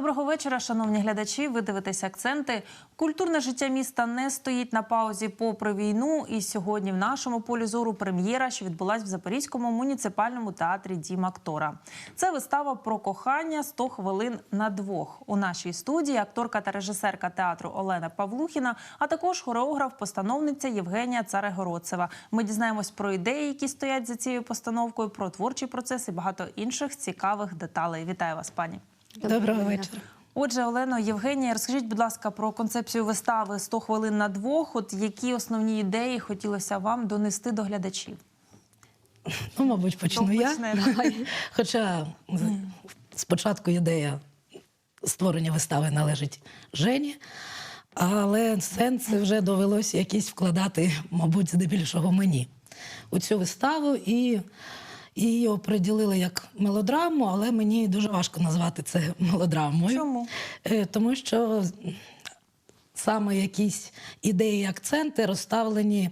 Доброго вечора, шановні глядачі. Ви дивитеся акценти. Культурне життя міста не стоїть на паузі попри війну. І сьогодні в нашому полі зору прем'єра, що відбулась в Запорізькому муніципальному театрі Дім актора. Це вистава про кохання 100 хвилин на двох. У нашій студії акторка та режисерка театру Олена Павлухіна, а також хореограф, постановниця Євгенія Царегородцева. Ми дізнаємось про ідеї, які стоять за цією постановкою, про творчий процес і багато інших цікавих деталей. Вітаю вас, пані. Доброго вечора. Отже, Олено, Євгенія, розкажіть, будь лака, про концепцію вистави «100 хвилин на двох. От які основні ідеї хотілося вам донести до глядачів? Ну, мабуть, почну я. почне? Хоча спочатку ідея створення вистави належить Жені, але сенси вже довелося якісь вкладати, мабуть, здебільшого мені у цю виставу. І її оприділили як мелодраму, але мені дуже важко назвати це мелодрамою. Чому? Е, Тому що саме якісь ідеї і акценти розставлені.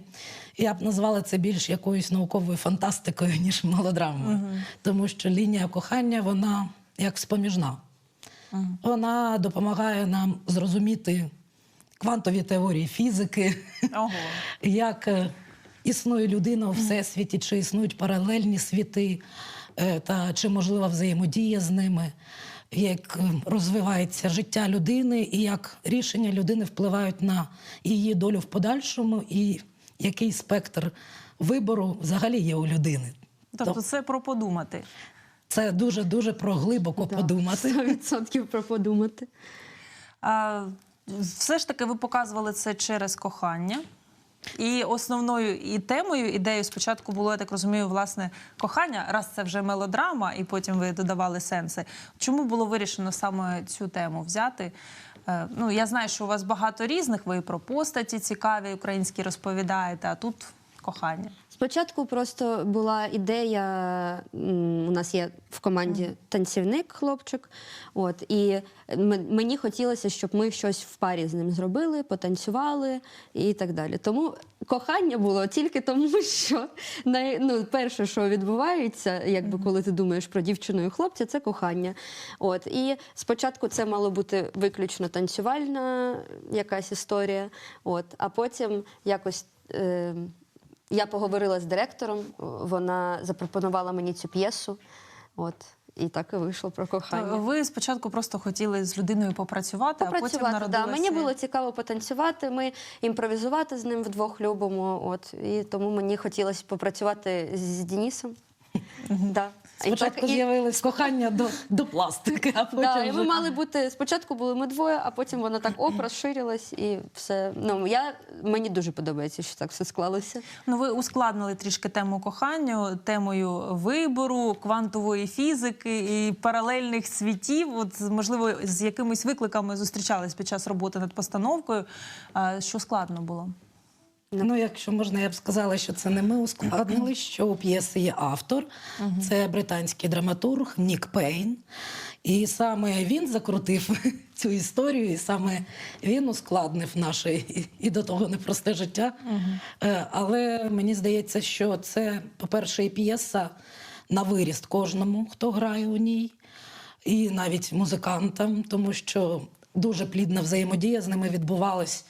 Я б назвала це більш якоюсь науковою фантастикою, ніж мелодрамою. Тому що лінія кохання, вона як споміжна. Вона допомагає нам зрозуміти квантові теорії фізики, Ого. як е, існує людина у всесвіті, чи існують паралельні світи, е, та чи можлива взаємодія з ними, як е, розвивається життя людини, і як рішення людини впливають на її долю в подальшому, і який спектр вибору взагалі є у людини. Тобто це про подумати. Це дуже дуже про глибоко подумати. 100% про подумати. А, все ж таки, ви показували це через кохання. І основною і темою, ідеєю спочатку було, я так розумію, власне, кохання, раз це вже мелодрама, і потім ви додавали сенси. Чому було вирішено саме цю тему взяти? Е, Ну, я знаю, що у вас багато різних, ви про постаті цікаві українські розповідаєте, а тут кохання. Спочатку просто була ідея. У нас є в команді танцівник, хлопчик. От і мені хотілося, щоб ми щось в парі з ним зробили, потанцювали і так далі. Тому кохання було тільки тому, що най, ну, перше, що відбувається, якби коли ти думаєш про дівчину і хлопця, це кохання. От і спочатку це мало бути виключно танцювальна якась історія. От, а потім якось. Е, я поговорила з директором, вона запропонувала мені цю п'єсу. От, і так і вийшло про кохання. Ви спочатку просто хотіли з людиною попрацювати, а потім народилася... да. Мені було цікаво потанцювати. Ми імпровізувати з ним вдвох любимо. От і тому мені хотілося попрацювати з Денісом. Да. Спочатку так- і- з'явилось кохання до, до пластики, а потім. Да, і ми мали бути спочатку були ми двоє, а потім воно так оп, розширилось і все. Ну я мені дуже подобається, що так все склалося. Ну, ви ускладнили трішки тему кохання, темою вибору, квантової фізики і паралельних світів. От можливо, з якимись викликами зустрічались під час роботи над постановкою. Що складно було? Ну, якщо можна, я б сказала, що це не ми ускладнили, що у п'єси є автор. Це британський драматург Нік Пейн. І саме він закрутив цю історію, і саме він ускладнив наше і, до того непросте життя. Е, Але мені здається, що це, по-перше, і п'єса на виріст кожному, хто грає у ній, і навіть музикантам, тому що дуже плідна взаємодія з ними відбувалась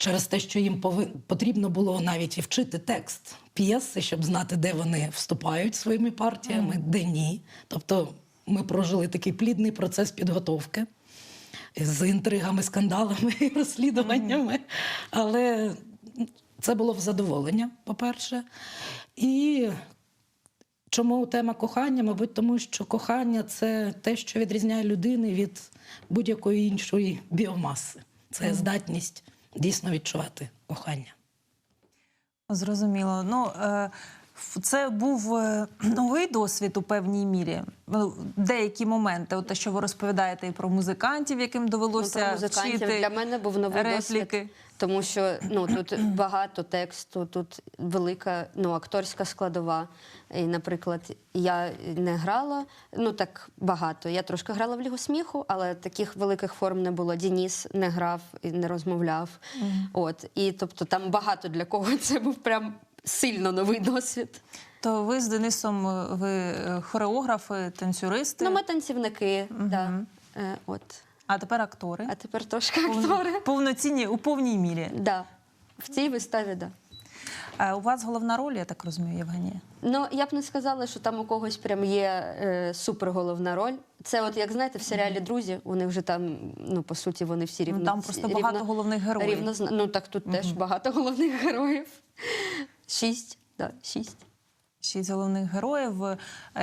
через те, що їм потрібно було навіть і вчити текст п'єси, щоб знати, де вони вступають своїми партіями, де ні. Тобто ми прожили такий плідний процес підготовки з інтригами, скандалами і розслідуваннями. Але це було в задоволення, по-перше. І Чому тема кохання? Мабуть, тому що кохання це те, що відрізняє людини від будь-якої іншої біомаси. Це здатність дійсно відчувати кохання. Зрозуміло. Ну, е, це був е, новий досвід у певній мірі. Ну, Деякі моменти, от те, що ви розповідаєте і про музикантів, яким Ну, довелося про музикантів вчити для мене був новий репліки. досвід, тому що ну тут багато тексту, тут велика ну акторська складова. І, наприклад, я не грала ну так багато. Я трошки грала в лігу сміху, але таких великих форм не було. Дініс не грав і не розмовляв. От і тобто там багато для кого це був прям сильно новий досвід. То ви з Денисом, е, ви е, хореографи, танцюристи. Ну, ми танцівники, да. Е, от. А тепер актори. А тепер трошки актори. Повноцінні у повній мірі. Да. В цій виставі, да. Е, У вас головна роль, я так розумію, Євгенія. Ну, я б не сказала, що там у когось прям є е, суперголовна роль. Це, от як знаєте, в серіалі Друзі, у них вже там, ну по суті, вони всі рівно. Ну, там просто багато головних героїв. Рівно, ну так тут теж багато головних героїв. Шість, да, шість. Шість головних героїв, е,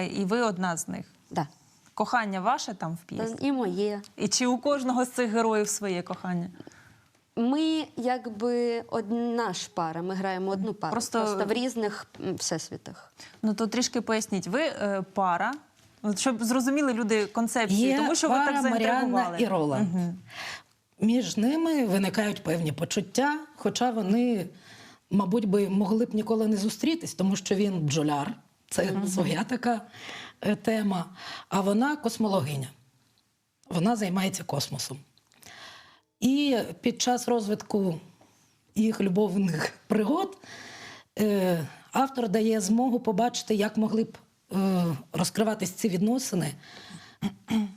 і ви одна з них. Да. Кохання ваше там в п'єсі? І моє. І чи у кожного з цих героїв своє кохання? Ми якби одна ж пара, ми граємо одну пару. Просто- Просто, в різних всесвітах. Ну то трішки поясніть. Ви е, пара, щоб зрозуміли люди концепцію, Є тому що ви пара так заінтригували. Маріанна і Роланд. Мгм. Між ними виникають певні почуття, хоча вони, мабуть, би могли б ніколи не зустрітись, тому що він бджоляр, це своя така е, тема. А вона космологиня. Вона займається космосом. І під час розвитку їх любовних пригод е, автор дає змогу побачити, як могли б е, розкриватись ці відносини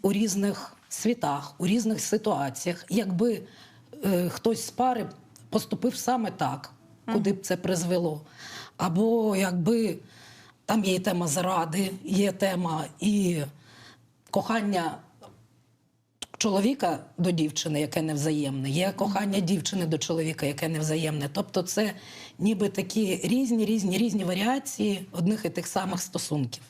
у різних світах, у різних ситуаціях, якби хтось з пари поступив саме так, куди б це призвело. Або якби там є тема зради, є тема і кохання чоловіка до дівчини, яке невзаємне, є кохання дівчини до чоловіка, яке невзаємне. Тобто, це ніби такі різні, різні, різні варіації одних і тих самих стосунків.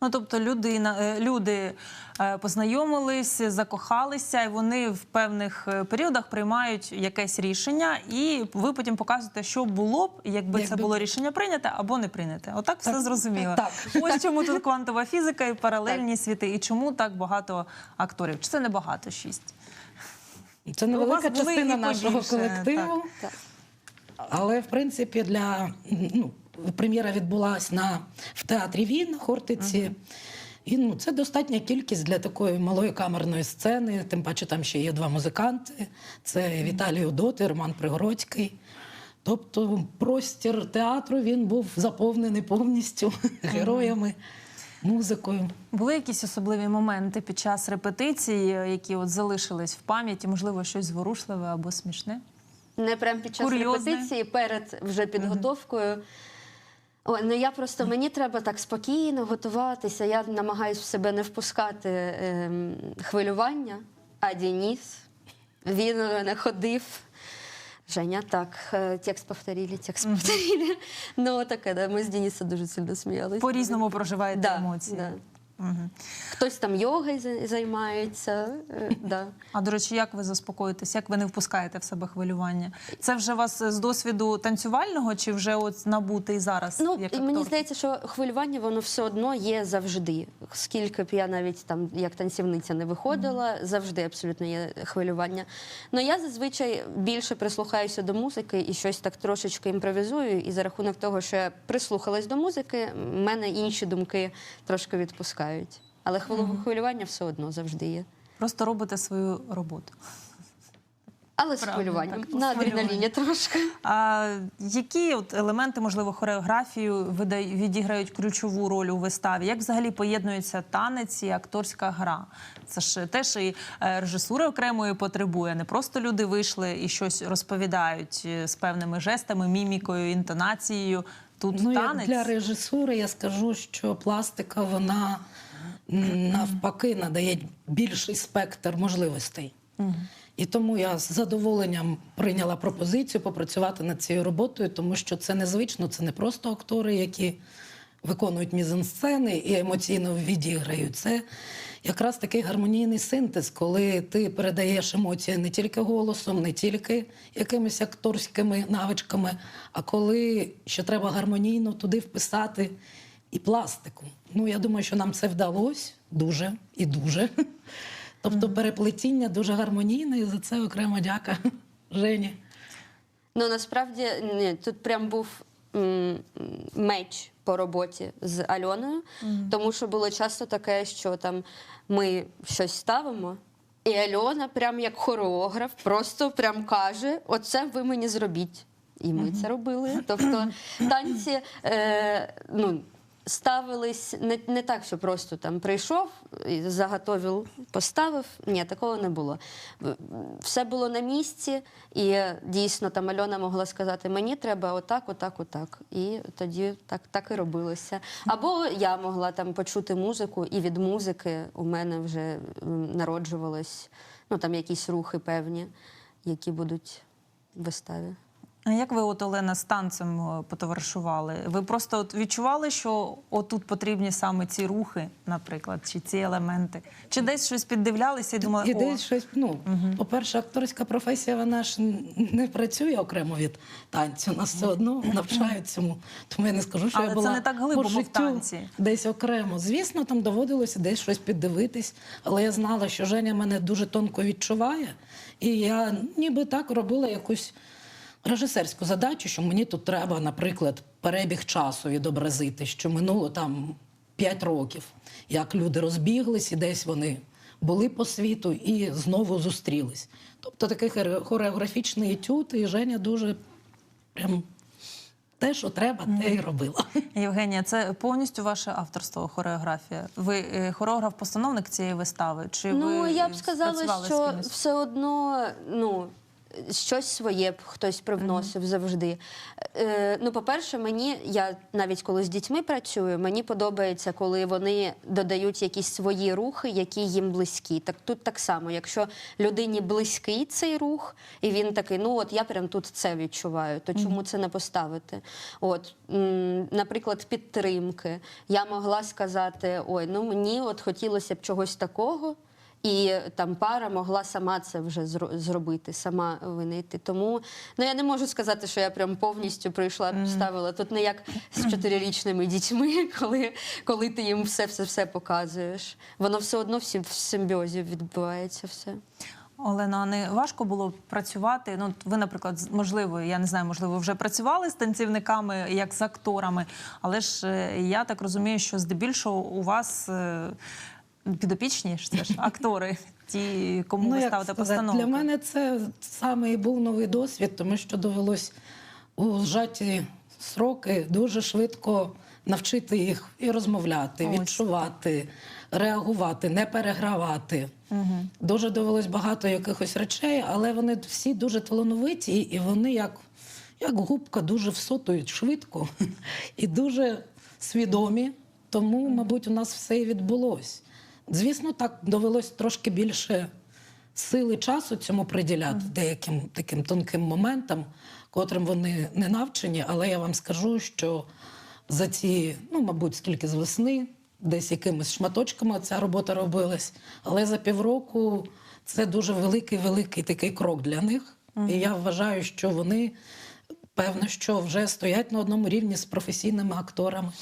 Ну тобто людина, е, люди е, познайомились, закохалися, і вони в певних е, періодах приймають якесь рішення, і ви потім показуєте, що було б, якби це Якби- було рішення прийняте або не прийняте. Отак все зрозуміло. так. Ось чому тут квантова фізика і паралельні світи, і чому так багато акторів. Чи це не багато шість? Це невелика частина нашого колективу. Так. Але в принципі для ну, прем'єра відбулася на в театрі Він Хортиці. І ну, це достатня кількість для такої малої камерної сцени. Тим паче там ще є два музиканти: це Віталій Удот і Роман Пригородський. Тобто простір театру він був заповнений повністю героями, музикою. Були якісь особливі моменти під час репетиції, які от залишились в пам'яті, можливо, щось зворушливе або смішне? Не прям під час Курйозне. репетиції, перед вже підготовкою. Ой, ну я просто мені треба так спокійно готуватися. Я намагаюся в себе не впускати ем, хвилювання. А Дініс він не ходив. Женя, так, е, текст повторили, текст повторили. Ну, таке, да, ми з Дінісом дуже сильно сміялися. По-різному проживаєте да, емоції. Да. Мгм. Хтось там йогою займається. е, Да. А до речі, як ви заспокоїтесь? Як ви не впускаєте в себе хвилювання? Це вже вас з досвіду танцювального чи вже от набутий зараз? Ну, як мені здається, що хвилювання воно все одно є завжди. Скільки б я навіть там як танцівниця не виходила, завжди абсолютно є хвилювання. Ну я зазвичай більше прислухаюся до музики і щось так трошечки імпровізую. І за рахунок того, що я прислухалась до музики, мене інші думки трошки відпускають. Але хвилю- хвилювання все одно завжди є. Просто робите свою роботу. Але з хвилюванням на адреналіні трошки. А які от елементи, можливо, хореографію відіграють ключову роль у виставі? Як взагалі поєднується танець і акторська гра? Це ж теж і е, режисури окремої потребує. Не просто люди вийшли і щось розповідають е, з певними жестами, мімікою, інтонацією. Тут Ну, як танець. для режисури я скажу, що пластика вона навпаки надає більший спектр можливостей. І тому я з задоволенням прийняла пропозицію попрацювати над цією роботою, тому що це незвично, це не просто актори, які виконують мізансцени і емоційно відіграють. Це якраз такий гармонійний синтез, коли ти передаєш емоції не тільки голосом, не тільки якимись акторськими навичками, а коли ще треба гармонійно туди вписати і пластику. Ну, я думаю, що нам це вдалося дуже і дуже. Тобто переплетіння дуже гармонійне, і за це окрема дяка Жені. Ну насправді ні, тут прям був м, меч по роботі з Альоною, тому що було часто таке, що там ми щось ставимо. І Альона, прям як хореограф, просто прям каже: оце ви мені зробіть. І ми це робили. Тобто танці, е, ну, ставились не, не так, що просто там прийшов, заготовив, поставив. Ні, такого не було. Все було на місці, і дійсно там Альона могла сказати: мені треба отак, отак, отак. І тоді так, так і робилося. Або я могла там почути музику, і від музики у мене вже народжувалось ну, там якісь рухи певні, які будуть в виставі. А як ви, от Олена, з танцем е, потоваришували? Ви просто от відчували, що отут потрібні саме ці рухи, наприклад, чи ці елементи? Чи десь щось піддивлялися і думали, І о, десь щось, ну, по-перше, акторська професія, вона ж не працює окремо від танцю. Нас все одно навчають цьому. Тому я не скажу, що Але я це не так глибоко по в танці. десь окремо. Звісно, там доводилося десь щось піддивитись, але я знала, що Женя мене дуже тонко відчуває, і я ніби так робила якусь режисерську задачу, що мені тут треба, наприклад, перебіг часу відобразити, що минуло там 5 років, як люди розбіглись, і десь вони були по світу і знову зустрілись. Тобто такий хореографічний етюд, і Женя дуже прям те, що треба, те і робила. Євгенія, це повністю ваше авторство хореографія. Ви е, хореограф-постановник цієї вистави? Чи Ну, ви я б сказала, що все одно, ну. Щось своє б хтось привносив завжди. Е, ну, по-перше, мені, я навіть коли з дітьми працюю, мені подобається, коли вони додають якісь свої рухи, які їм близькі. Так тут так само, якщо людині близький цей рух, і він такий, ну от я прям тут це відчуваю, то чому це не поставити? От, наприклад, підтримки. Я могла сказати: ой, ну мені от хотілося б чогось такого. І там пара могла сама це вже зро- зробити, сама винайти. Тому ну я не можу сказати, що я прям повністю прийшла, ставила тут не як з чотирирічними дітьми, коли, коли ти їм все все все показуєш. Воно все одно в симбіозі відбувається все. Олена, а не важко було працювати? Ну, ви, наприклад, можливо, я не знаю, можливо, вже працювали з танцівниками як з акторами, але ж е, я так розумію, що здебільшого у вас е, підопічні ж це ж актори, ті, кому ви Ну, як ставите сказати, постановки. Для мене це саме і був новий досвід, тому що довелось у зжаті сроки дуже швидко навчити їх і розмовляти, Ось. відчувати, реагувати, не перегравати. Дуже довелось багато якихось речей, але вони всі дуже талановиті, і вони як, як губка дуже всотують швидко і дуже свідомі. Тому, мабуть, у нас все і відбулось. Звісно, так довелось трошки більше сили часу цьому приділяти деяким таким тонким моментам, котрим вони не навчені. Але я вам скажу, що за ці, ну, мабуть, скільки з весни, десь якимись шматочками ця робота робилась. Але за півроку це дуже великий, великий такий крок для них. І я вважаю, що вони. Певно, що вже стоять на одному рівні з професійними акторами.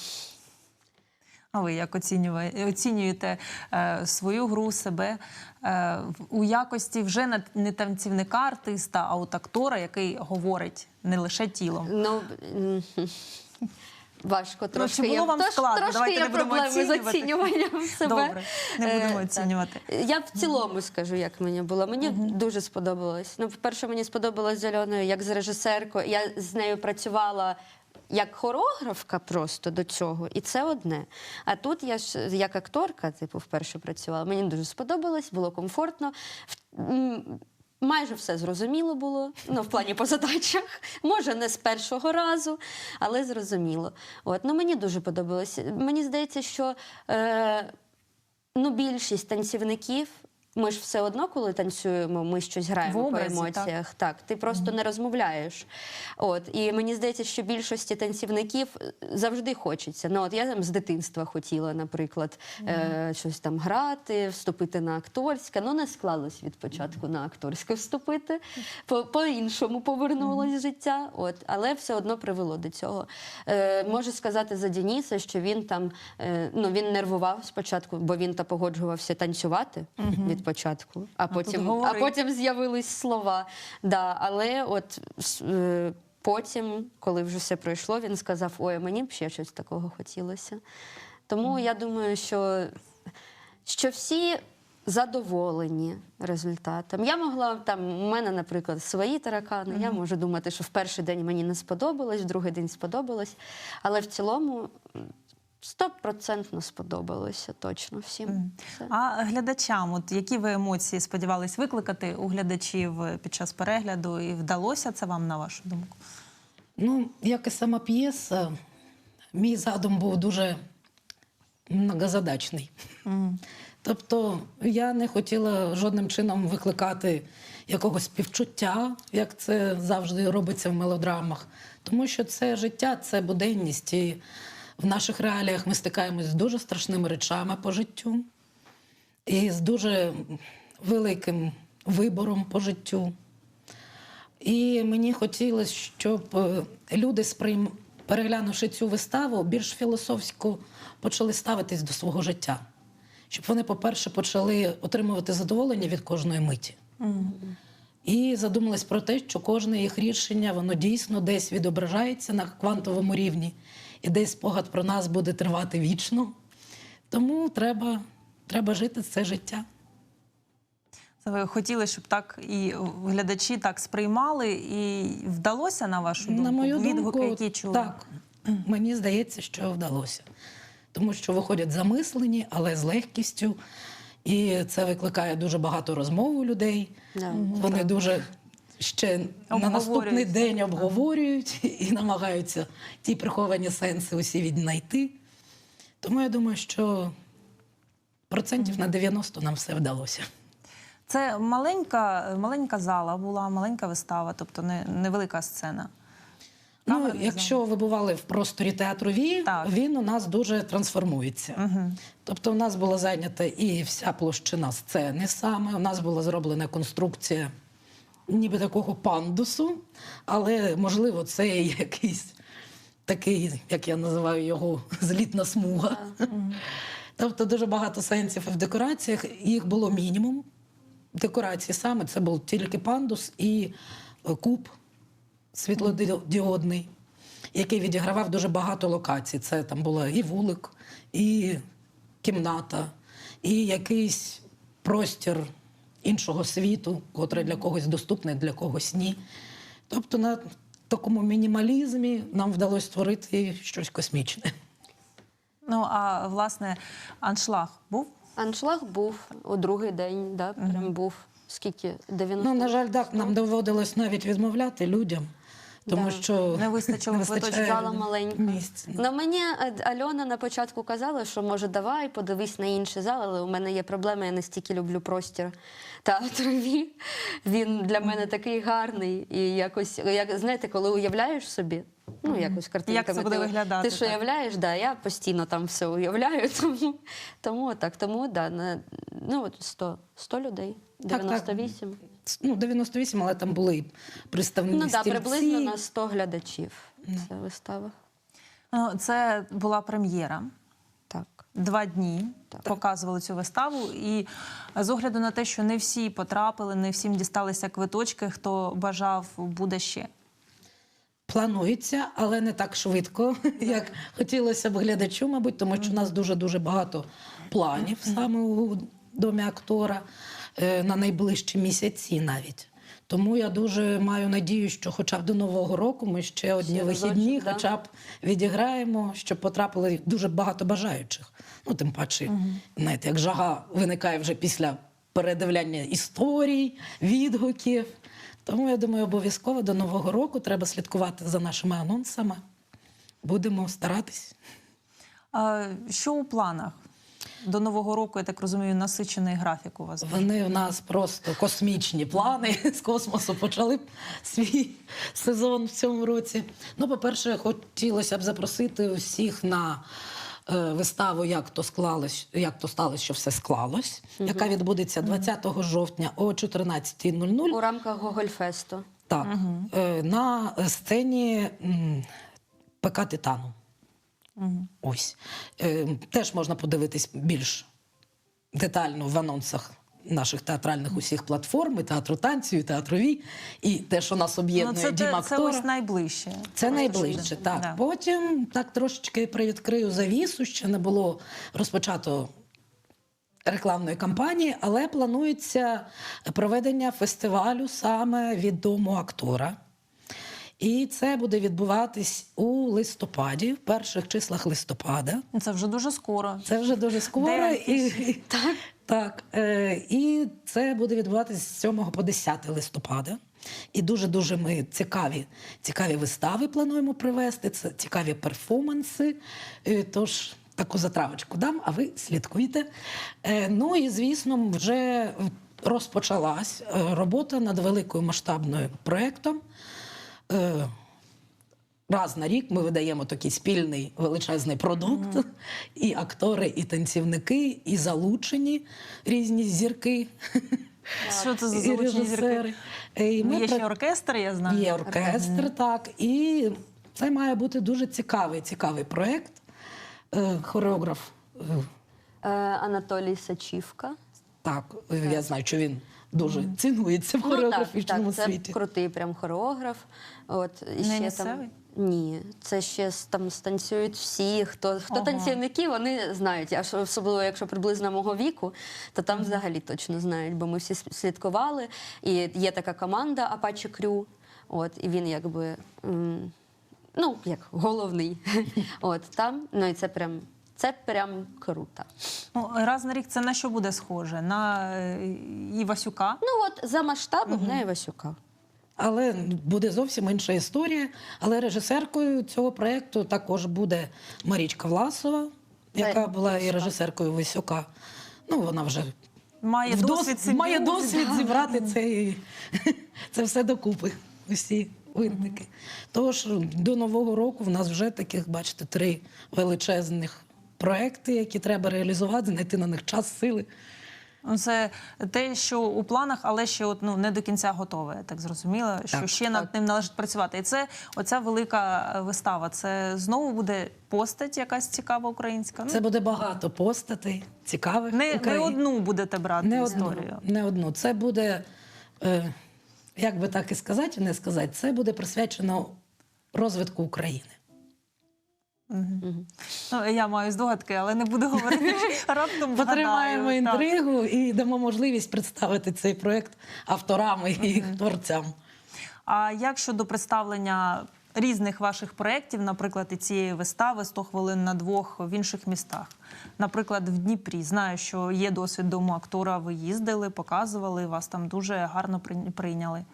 А ви як оцінює- оцінюєте е, свою гру, себе е, у якості вже не- танцівника артиста, а от актора, який говорить не лише тілом? Ну важко Ну, чи було є- вам тож- складно? Трошки Давайте є проблеми з оцінюванням себе. Добре, не будемо Е, так. оцінювати. Я в цілому скажу, як мені було. Мені дуже сподобалось. Ну, по-перше, мені сподобалось з Альоною як з режисеркою. Я з нею працювала. Як хореографка просто до цього, і це одне. А тут я ж як акторка, типу, вперше працювала. Мені дуже сподобалось, було комфортно. Майже все зрозуміло було, ну, в плані по задачах. Може, не з першого разу, але зрозуміло. От, ну, мені дуже подобалось. Мені здається, що е, ну, більшість танцівників. Ми ж все одно, коли танцюємо, ми щось граємо В образі, по емоціях. Так, ти просто не розмовляєш. От і мені здається, що більшості танцівників е, завжди хочеться. Ну от я там з дитинства хотіла, наприклад, е, щось там грати, вступити на акторське. Ну не склалось від початку на акторське вступити. По, по-іншому повернулось життя. От, але все одно привело до цього. Е, можу сказати за Дениса, що він там е, ну він нервував спочатку, бо він та погоджувався танцювати від початку, а потім, а говорить. потім з'явились слова. Да, але от е, потім, коли вже все пройшло, він сказав: Ой, мені б ще щось такого хотілося. Тому я думаю, що, що всі. Задоволені результатом. Я могла там, у мене, наприклад, свої таракани. Я можу думати, що в перший день мені не сподобалось, в другий день сподобалось. Але в цілому Стопроцентно сподобалося точно всім. А глядачам, от які ви емоції сподівались викликати у глядачів під час перегляду, і вдалося це вам на вашу думку? Ну, як і сама п'єса, мій задум був дуже многозадачний. Тобто я не хотіла жодним чином викликати якогось співчуття, як це завжди робиться в мелодрамах. Тому що це життя, це буденність. І в наших реаліях ми стикаємось з дуже страшними речами по життю і з дуже великим вибором по життю. І мені хотілося, щоб е, люди, сприйм... переглянувши цю виставу, більш філософсько почали ставитись до свого життя. Щоб вони, по-перше, почали отримувати задоволення від кожної миті. І задумались про те, що кожне їх рішення воно дійсно десь відображається на квантовому рівні, і десь спогад про нас буде тривати вічно. Тому треба, треба жити це життя. Ви хотіли, щоб так і глядачі так сприймали, і вдалося на вашу думку? На мою думку, які чули? так. Мені здається, що вдалося. Тому що виходять замислені, але з легкістю. І це викликає дуже багато розмов у людей. Да. Вони дуже ще на наступний день обговорюють і намагаються ті приховані сенси усі віднайти. Тому я думаю, що процентів на 90 нам все вдалося. Це маленька, маленька зала була, маленька вистава, тобто не, невелика сцена. Ну, якщо ви бували в просторі театру Ві, Так. він у нас дуже трансформується. Тобто, у нас була зайнята і вся площина сцени саме. У нас була зроблена конструкція ніби такого пандусу, але можливо, це якийсь такий, як я називаю його, злітна смуга. Тобто дуже багато сенсів в декораціях. Їх було мінімум. Декорації саме це був тільки пандус і е, куб світлодіодний, який відігравав дуже багато локацій. Це там була і вулик, і кімната, і якийсь простір іншого світу, котре для когось доступне, для когось ні. Тобто на такому мінімалізмі нам вдалося створити щось космічне. Ну а власне аншлаг був? Аншлаг був у другий день, да, прям був скільки? 90 Ну, на жаль, так, нам доводилось навіть відмовляти людям, тому Да. що Не вистачило. Зала маленька. місць. Ну, мені е, Альона на початку казала, що може давай подивись на інший зал, але у мене є проблема, я настільки люблю простір театрові. Він для мене такий гарний. І якось, як знаєте, коли уявляєш собі, ну якось картинками. Як це буде ти- виглядати, Ти що уявляєш, да, я постійно там все уявляю. Тому, тому так, тому да, на, ну от 100, 100 людей, Так, так. 98. Ну, 98, але там були представні Ну да, стільці. приблизно на 100 глядачів ця вистава. Ну, Це була прем'єра. Так. Два дні Так. показували цю виставу, і з огляду на те, що не всі потрапили, не всім дісталися квиточки, хто бажав, буде ще. Планується, але не так швидко, як хотілося б глядачу, мабуть, тому що у нас дуже-дуже багато планів саме у домі актора на найближчі місяці навіть. Тому я дуже маю надію, що хоча б до Нового року ми ще одні Ще вихідні, да. хоча б відіграємо, щоб потрапили дуже багато бажаючих. Ну, тим паче, знаєте, як жага виникає вже після передивляння історій, відгуків. Тому я думаю, обов'язково до Нового року треба слідкувати за нашими анонсами. Будемо старатись. А, що у планах? До Нового року, я так розумію, насичений графік у вас. Вони в нас просто космічні плани з космосу почали б свій сезон в цьому році. Ну, по-перше, хотілося б запросити усіх на е, виставу, як то склалось, як то сталося, що все склалось, яка відбудеться 20 жовтня о 14.00. У рамках Гогольфесту. Так, е, на сцені ПК Титану. Ось. Е, Теж можна подивитись більш детально в анонсах наших театральних усіх платформ, і театру танцю, і театру Ві, і те, що нас Ну, об'єднує це, дім це, актора. ось найближче. Це найближче, так. Да. Потім так трошечки привідкрию завісу, ще не було розпочато рекламної кампанії, але планується проведення фестивалю саме від дому актора. І це буде відбуватись у листопаді, в перших числах листопада. Це вже дуже скоро. Це вже дуже скоро. Де І, так. Так, е, і це буде відбуватися з 7 по 10 листопада. І дуже-дуже ми цікаві, цікаві вистави плануємо привезти, це цікаві перформанси. Е, Тож таку затравочку дам, а ви слідкуйте. Е, Ну і звісно, вже розпочалась робота над великою масштабною проєктом. Е, Раз на рік ми видаємо такий спільний величезний продукт, і актори, і танцівники, і залучені різні зірки. Що це за залучені зірки? режисери. Е, І Ну, ми Є ще оркестр, я знаю. Є оркестр, так. І це має бути дуже цікавий, цікавий проєкт. Е, Хореограф, е, Анатолій Сачівка. так, я знаю, що він дуже цінується в хореографічному Ну, так, так, світі. Це крутий прям хореограф. От, і Не ще? Там, ні, це ще там станцюють всі. Хто, хто Ага. танцівники, вони знають. А що особливо, якщо приблизно мого віку, то там взагалі точно знають, бо ми всі слідкували. І є така команда Apache Crew, От, і він якби. Ну, як головний. От там, ну і це прям, це прям круто. Ну, раз на рік це на що буде схоже? На е, Івасюка? Ну от за масштабом на Івасюка. Але буде зовсім інша історія. Але режисеркою цього проєкту також буде Марічка Власова, яка була і режисеркою Висюка. Ну, вона вже Має в досвід має досвід зібрати це, це все докупи. Усі винники. Тож до Нового року в нас вже таких, бачите, три величезних проекти, які треба реалізувати, знайти на них час, сили. Ну, Це те, що у планах, але ще от, ну, не до кінця готове, я так зрозуміла, що Так, ще над ним належить працювати. І це оця велика е, вистава. Це знову буде постать якась цікава українська. Ну, Це буде багато постатей, цікавих. не, не одну будете брати не одну, історію. не одну. Це буде, е, як би так і сказати, не сказати, це буде присвячено розвитку України. Ну, я маю здогадки, але не буду говорити. Раптом Потримаємо інтригу і дамо можливість представити цей проект авторам і творцям. А як щодо представлення різних ваших проєктів, наприклад, і цієї вистави «100 хвилин на двох в інших містах? Наприклад, в Дніпрі. Знаю, що є досвід дому актора. Ви їздили, показували, вас там дуже гарно прийняли.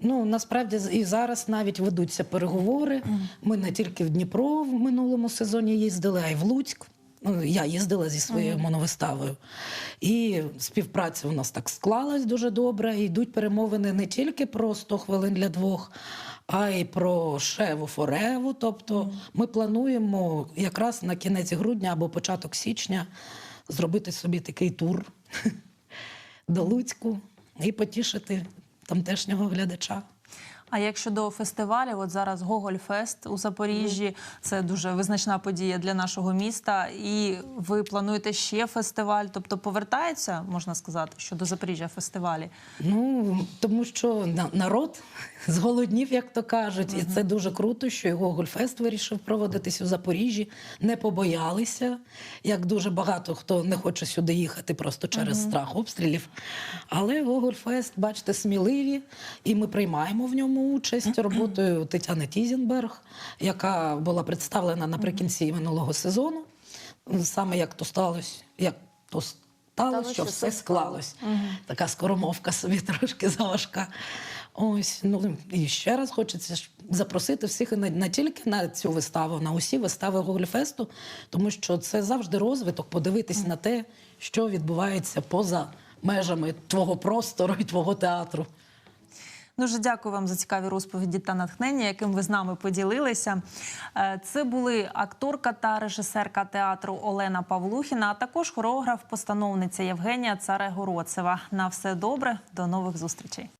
Ну насправді і зараз навіть ведуться переговори. Ми не тільки в Дніпро в минулому сезоні їздили, а й в Луцьк. Ну, Я їздила зі своєю моновиставою. І співпраця у нас так склалась дуже добре. І Йдуть перемовини не тільки про 100 хвилин для двох, а й про Шеву Фореву. Тобто ми плануємо якраз на кінець грудня або початок січня зробити собі такий тур до Луцьку і потішити тамтешнього глядача. А як щодо фестивалів, от зараз Гогольфест у Запоріжжі, це дуже визначна подія для нашого міста. І ви плануєте ще фестиваль, тобто повертається, можна сказати, щодо Запоріжжя фестивалі. Ну тому що на- народ зголоднів, як то кажуть, і це дуже круто, що його Гольфест вирішив проводитись у Запоріжжі. Не побоялися, як дуже багато хто не хоче сюди їхати просто через страх обстрілів. Але Гогольфест, бачите, сміливі, і ми приймаємо в ньому участь роботою Тетяни Тізенберг, яка була представлена наприкінці минулого сезону. Саме як то сталося, як то сталося, що все склалось. Така скоромовка собі трошки заважка. Ось, ну і ще раз хочеться запросити всіх не, не тільки на цю виставу, на усі вистави Гогольфесту, тому що це завжди розвиток, подивитись на те, що відбувається поза межами твого простору і твого театру. Дуже дякую вам за цікаві розповіді та натхнення, яким ви з нами поділилися. Е, Це були акторка та режисерка театру Олена Павлухіна, а також хореограф-постановниця Євгенія Царегородцева. На все добре, до нових зустрічей.